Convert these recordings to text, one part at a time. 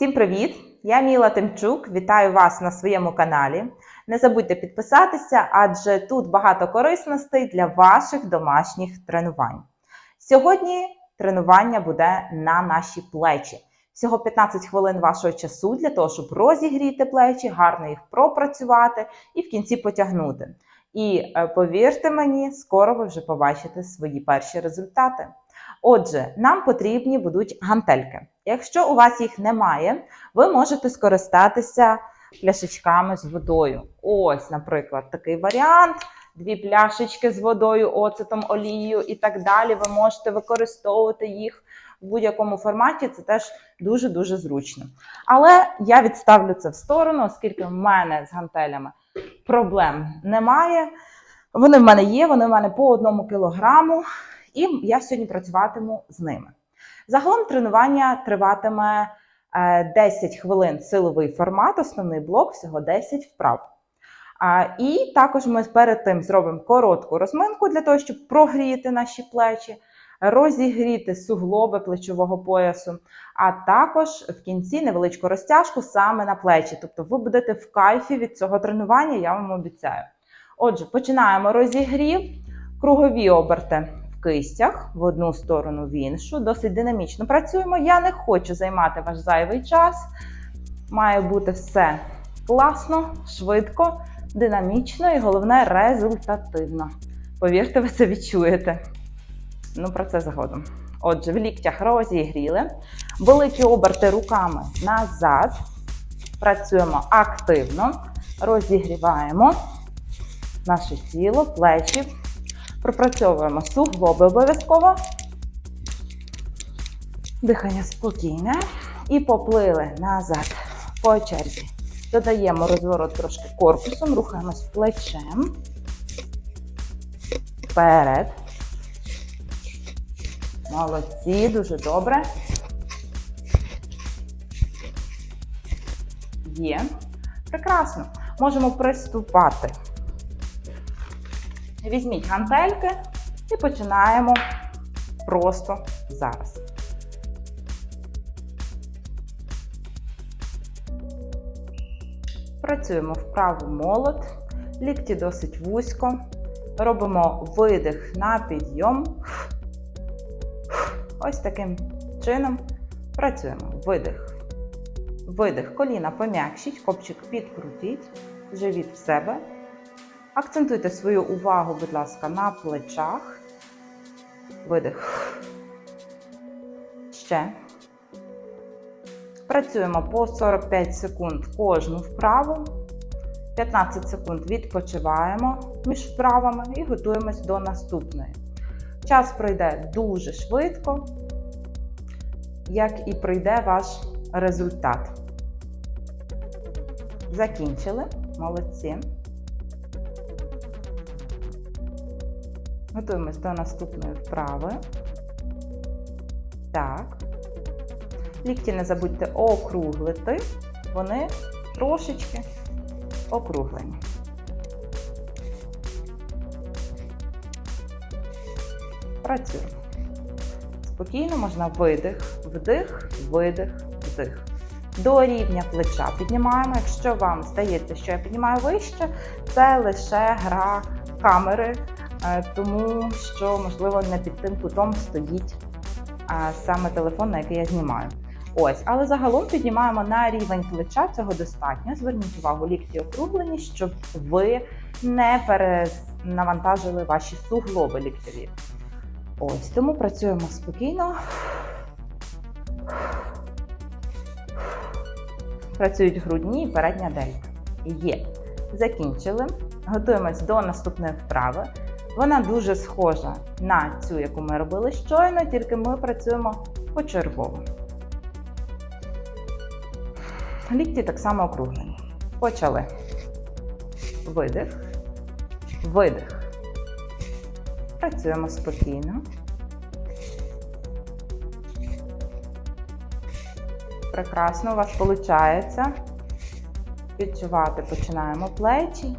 Всім привіт! Я Міла Тимчук. Вітаю вас на своєму каналі. Не забудьте підписатися, адже тут багато корисностей для ваших домашніх тренувань. Сьогодні тренування буде на наші плечі. Всього 15 хвилин вашого часу для того, щоб розігріти плечі, гарно їх пропрацювати і в кінці потягнути. І е, повірте мені, скоро ви вже побачите свої перші результати. Отже, нам потрібні будуть гантельки. Якщо у вас їх немає, ви можете скористатися пляшечками з водою. Ось, наприклад, такий варіант. Дві пляшечки з водою, оцетом, олією і так далі. Ви можете використовувати їх в будь-якому форматі. Це теж дуже-дуже зручно. Але я відставлю це в сторону, оскільки в мене з гантелями проблем немає. Вони в мене є, вони в мене по одному кілограму, і я сьогодні працюватиму з ними. Загалом тренування триватиме е, 10 хвилин силовий формат, основний блок, всього 10 вправ. І також ми перед тим зробимо коротку розминку для того, щоб прогріти наші плечі, розігріти суглоби плечового поясу, а також в кінці невеличку розтяжку саме на плечі. Тобто ви будете в кайфі від цього тренування, я вам обіцяю. Отже, починаємо розігрів, кругові оберти кистях в одну сторону, в іншу. Досить динамічно працюємо. Я не хочу займати ваш зайвий час. Має бути все класно, швидко, динамічно і головне результативно. Повірте, ви це відчуєте. Ну, про це згодом. Отже, в ліктях розігріли. Великі оберти руками назад. Працюємо активно, розігріваємо наше тіло, плечі. Пропрацьовуємо суглоби обов'язково. Дихання спокійне. І поплили назад по черзі. Додаємо розворот трошки корпусом, рухаємось плечем. Вперед. Молодці, дуже добре. Є. Прекрасно. Можемо приступати. Візьміть гантельки і починаємо просто зараз. Працюємо вправо молот, лікті досить вузько. Робимо видих на підйом. Ось таким чином працюємо. Видих. Видих. Коліна пом'якшіть, копчик підкрутіть, живіт в себе. Акцентуйте свою увагу, будь ласка, на плечах. Видих. Ще. Працюємо по 45 секунд кожну вправу. 15 секунд відпочиваємо між вправами і готуємось до наступної. Час пройде дуже швидко, як і прийде ваш результат. Закінчили. Молодці. Готуємось до наступної вправи. Так. Лікті не забудьте округлити, вони трошечки округлені. Працюємо. Спокійно можна видих, вдих, видих, вдих. До рівня плеча піднімаємо. Якщо вам здається, що я піднімаю вище, це лише гра камери, тому що, можливо, не під тим кутом стоїть е, саме телефон, на який я знімаю. Ось, але загалом піднімаємо на рівень плеча, цього достатньо. Зверніть увагу, лікті округлені, щоб ви не перенавантажили ваші суглоби ліктєві. Ось, тому працюємо спокійно. Працюють грудні і передня дельта. Є. Закінчили. Готуємось до наступної вправи. Вона дуже схожа на цю, яку ми робили щойно, тільки ми працюємо почергово. Лікті так само округлені. Почали. Видих. Видих. Працюємо спокійно. Прекрасно у вас виходить. Відчувати починаємо плечі.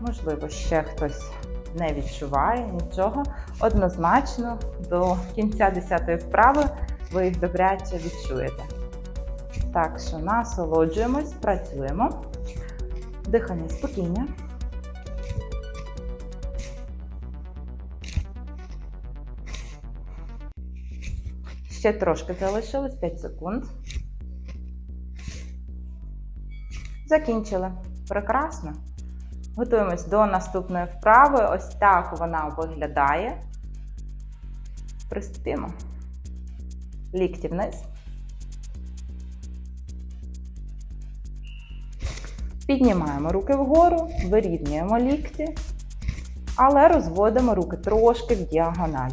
Можливо, ще хтось не відчуває нічого. Однозначно, до кінця 10-ї вправи ви їх добряче відчуєте. Так що насолоджуємось, працюємо. Дихання спокійне. Ще трошки залишилось 5 секунд. Закінчили. Прекрасно. Готуємось до наступної вправи. Ось так вона виглядає. Приступімо. Лікті вниз. Піднімаємо руки вгору, вирівнюємо лікті, але розводимо руки трошки в діагональ.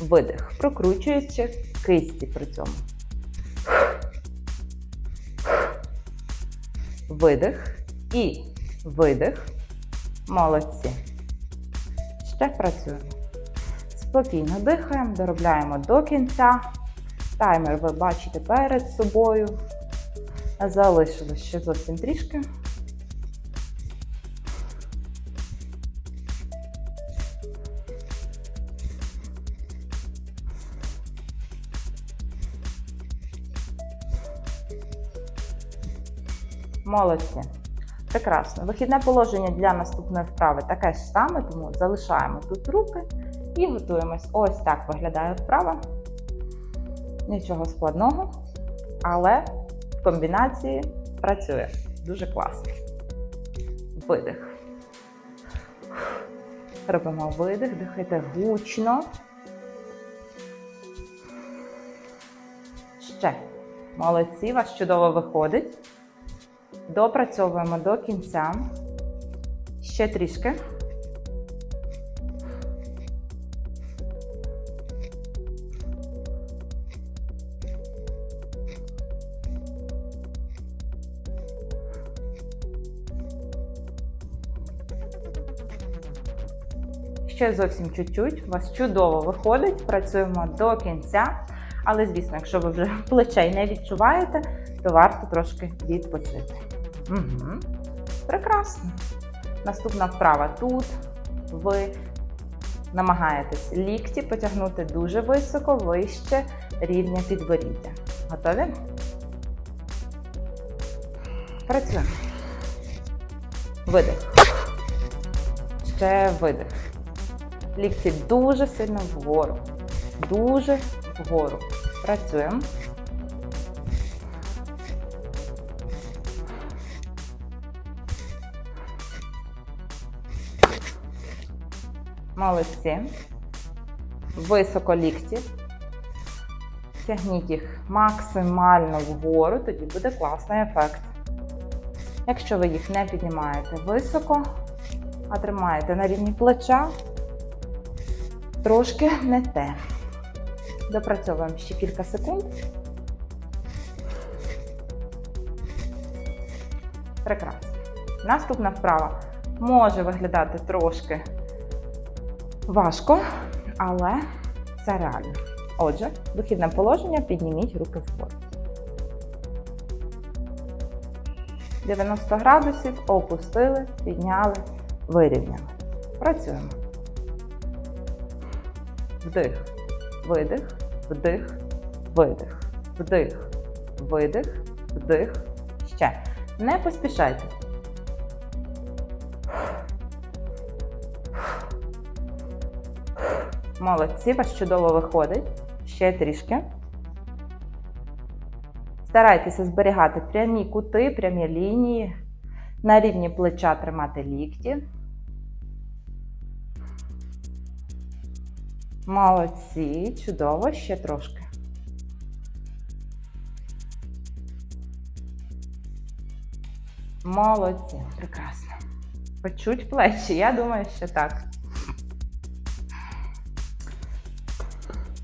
Видих, прокручуючи кисті при цьому. Видих і видих. Молодці. Ще працюємо. Спокійно дихаємо, доробляємо до кінця. Таймер ви бачите перед собою. Залишилось ще зовсім трішки. Молодці. Прекрасно. Вихідне положення для наступної вправи таке ж саме, тому залишаємо тут руки і готуємось. Ось так виглядає вправа. Нічого складного, але в комбінації працює. Дуже класно. Видих. Робимо видих, дихайте гучно. Ще. Молодці, вас чудово виходить. Допрацьовуємо до кінця. Ще трішки. Ще зовсім чуть-чуть. У вас чудово виходить. Працюємо до кінця. Але, звісно, якщо ви вже плечей не відчуваєте, то варто трошки відпочити. Угу. Прекрасно. Наступна вправа тут. Ви намагаєтесь лікті потягнути дуже високо, вище рівня підборіддя. Готові? Працюємо. Видих. Ще видих. Лікті дуже сильно вгору. Дуже вгору. Працюємо. Молодці. Високо лікті. Тягніть їх максимально вгору, тоді буде класний ефект. Якщо ви їх не піднімаєте високо, а тримаєте на рівні плеча, трошки не те. Допрацьовуємо ще кілька секунд. Прекрасно. Наступна вправа може виглядати трошки важко, але це реально. Отже, вихідне положення, підніміть руки вгору. 90 градусів опустили, підняли, вирівняли. Працюємо. Вдих, видих, вдих, видих, вдих, видих, вдих. Ще. Не поспішайте. Молодці, вас чудово виходить. Ще трішки. Старайтеся зберігати прямі кути, прямі лінії. На рівні плеча тримати лікті. Молодці, чудово, ще трошки. Молодці, прекрасно. Почуть плечі, я думаю, що так.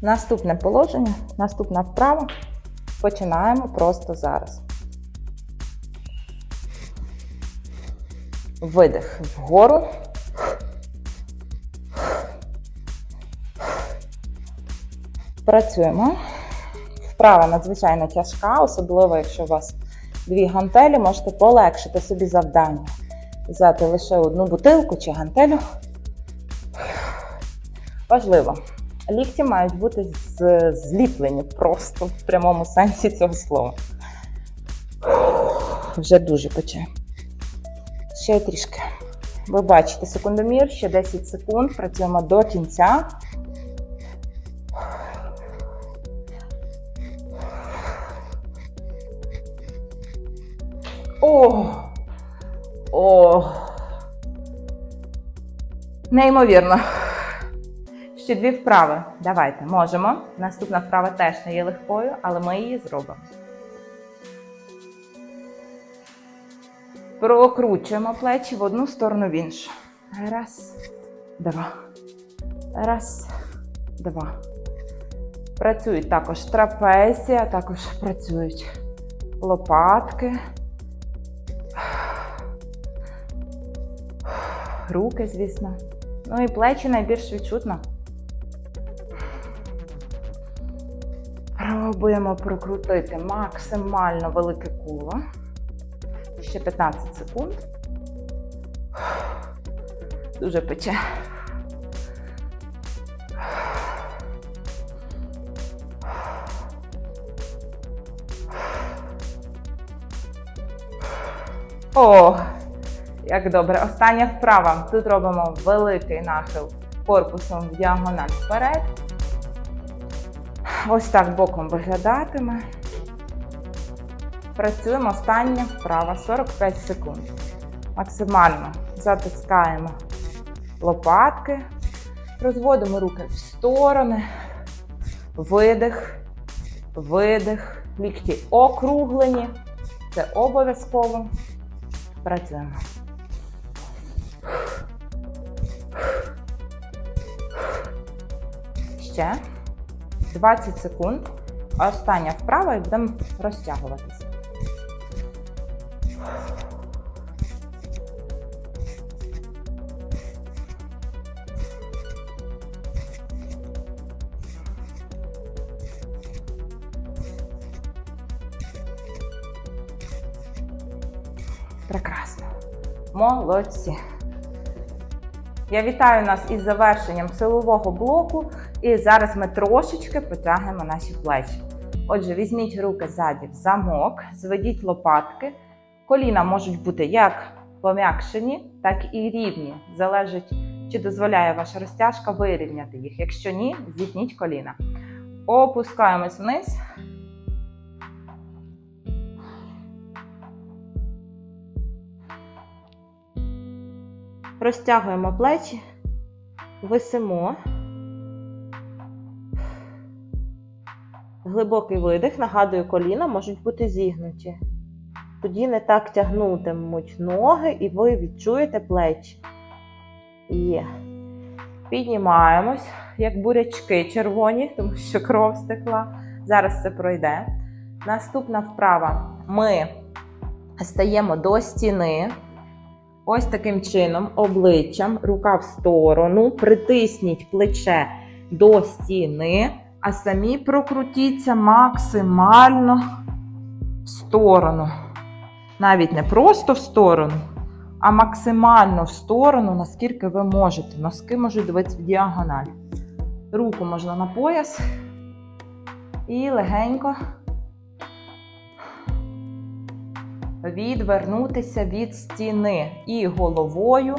Наступне положення, наступна вправа. Починаємо просто зараз. Видих вгору. Працюємо. Вправа надзвичайно тяжка, особливо, якщо у вас дві гантелі, можете полегшити собі завдання. Взяти лише одну бутилку чи гантелю. Важливо. Лікті мають бути зліплені просто в прямому сенсі цього слова. вже дуже пече. Ще трішки. Ви бачите секундомір, ще 10 секунд. Працюємо до кінця. О! О! Неймовірно. Ще дві вправи. Давайте, можемо. Наступна вправа теж не є легкою, але ми її зробимо. Прокручуємо плечі в одну сторону в іншу. Раз, два. Раз, два. Працюють також трапеція, також працюють лопатки. Руки, звісно. Ну і плечі найбільш відчутно. Пробуємо прокрутити максимально велике коло. Ще 15 секунд. Дуже пече. О, як добре. Остання вправа. Тут робимо великий нахил корпусом в діагональ вперед. Ось так боком виглядатиме. Працюємо остання вправа 45 секунд. Максимально затискаємо лопатки, розводимо руки в сторони, видих, видих, лікті округлені. Це обов'язково. Працюємо. Ще 20 секунд. Остання вправа і будемо розтягуватися. Прекрасно. Молодці. Я вітаю нас із завершенням силового блоку. І зараз ми трошечки потягнемо наші плечі. Отже, візьміть руки ззаді в замок, зведіть лопатки. Коліна можуть бути як пом'якшені, так і рівні. Залежить, чи дозволяє ваша розтяжка вирівняти їх. Якщо ні, зітніть коліна. Опускаємось вниз. Розтягуємо плечі, висимо. Глибокий видих, нагадую, коліна можуть бути зігнуті. Тоді не так тягнутимуть ноги, і ви відчуєте плечі. Є. Піднімаємось, як бурячки червоні, тому що кров стекла. Зараз це пройде. Наступна вправа. Ми стаємо до стіни. Ось таким чином, обличчям, рука в сторону, притисніть плече до стіни, а самі прокрутіться максимально в сторону. Навіть не просто в сторону, а максимально в сторону, наскільки ви можете. Носки можуть дивитися в діагональ. Руку можна на пояс і легенько відвернутися від стіни і головою,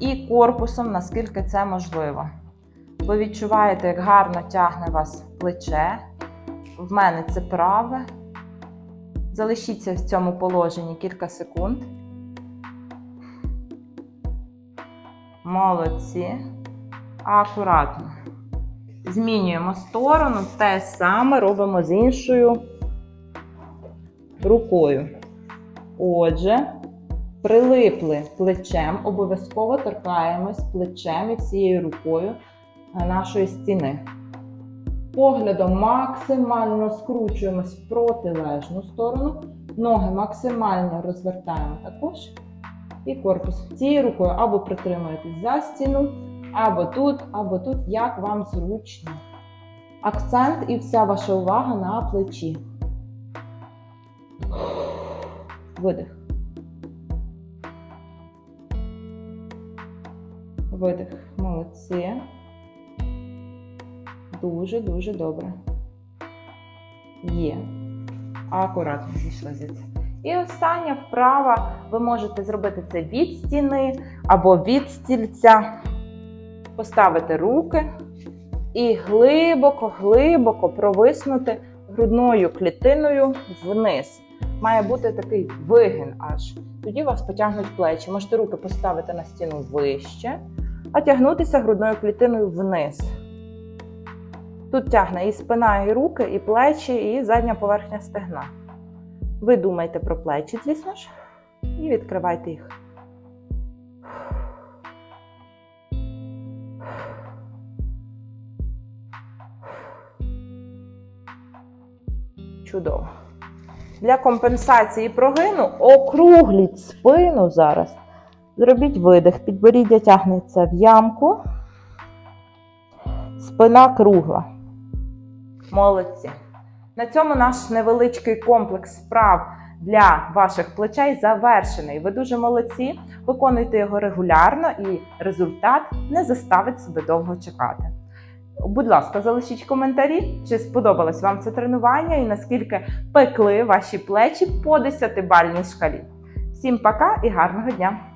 і корпусом, наскільки це можливо. Ви відчуваєте, як гарно тягне вас плече. В мене це праве. Залишіться в цьому положенні кілька секунд. Молодці. Акуратно. Змінюємо сторону, те саме робимо з іншою рукою. Отже, прилипли плечем, обов'язково торкаємось плечем і всією рукою нашої стіни. Поглядом максимально скручуємось в протилежну сторону, ноги максимально розвертаємо також. І корпус цією рукою або притримуєтесь за стіну, або тут, або тут, як вам зручно. Акцент і вся ваша увага на плечі. Видих. Видих. Молодці. Дуже-дуже добре. Є. Акуратно зійшли звідси. І остання вправа, ви можете зробити це від стіни або від стільця. Поставити руки і глибоко-глибоко провиснути грудною клітиною вниз. Має бути такий вигин аж. Тоді вас потягнуть плечі. Можете руки поставити на стіну вище, а тягнутися грудною клітиною вниз. Тут тягне і спина, і руки, і плечі, і задня поверхня стегна. Ви думайте про плечі, звісно ж, і відкривайте їх. Чудово. Для компенсації прогину округліть спину зараз. Зробіть видих. Підборіддя тягнеться в ямку. Спина кругла. Молодці. На цьому наш невеличкий комплекс вправ для ваших плечей завершений. Ви дуже молодці. Виконуйте його регулярно і результат не заставить себе довго чекати. Будь ласка, залишіть коментарі, чи сподобалось вам це тренування і наскільки пекли ваші плечі по 10-бальній шкалі. Всім пока і гарного дня!